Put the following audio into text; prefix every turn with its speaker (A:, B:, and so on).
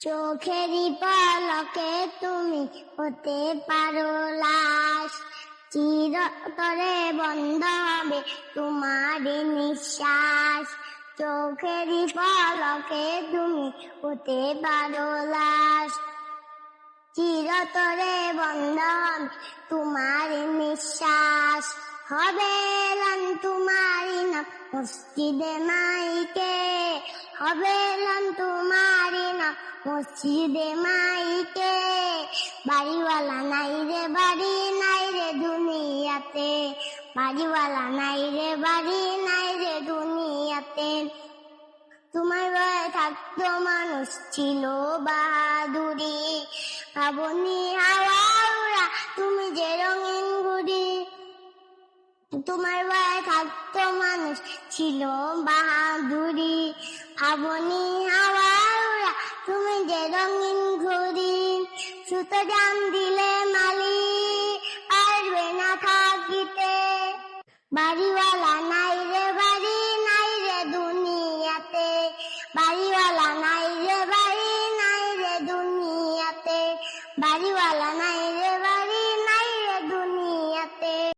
A: চোখেরই পলকে তুমি হতে পারো লাশ। চিরতরে বন্ধ হবে তোমার নিঃশ্বাস। চোখেরই পলকে তুমি হতে পারো লাশ। চিরতরে বন্ধ হবে তোমার নিঃশ্বাস। হবে লান তোমারি না মসজিদে মাইকে। হবে লান তোমারি না, মসজিদে মাইকে। বাড়িওয়ালা নাই রে, বাড়ি নাই রে দুনিয়াতে। বাড়িওয়ালা নাই রে, বাড়ি নাই রে দুনিয়াতে। তোমার গায়ে থাকতো মানুষ ছিল বাহাদুরি। ভাবনি হাওয়া উড়া, তুমি যে রঙিন গুড়ি। তোমার গায়ে থাকতো মানুষ ছিল বাহাদুরি। ভাবনি হাওয়া তুমি যে রঙিন ঘুরি সুতো জান দিলে মালি পারবে না থাকিতে। বাড়িওয়ালা নাই রে বাড়ি, নাই রে দুনিয়াতে। বাড়িওয়ালা নাই রে বাড়ি, নাই রে দুনিয়াতে। বাড়িওয়ালা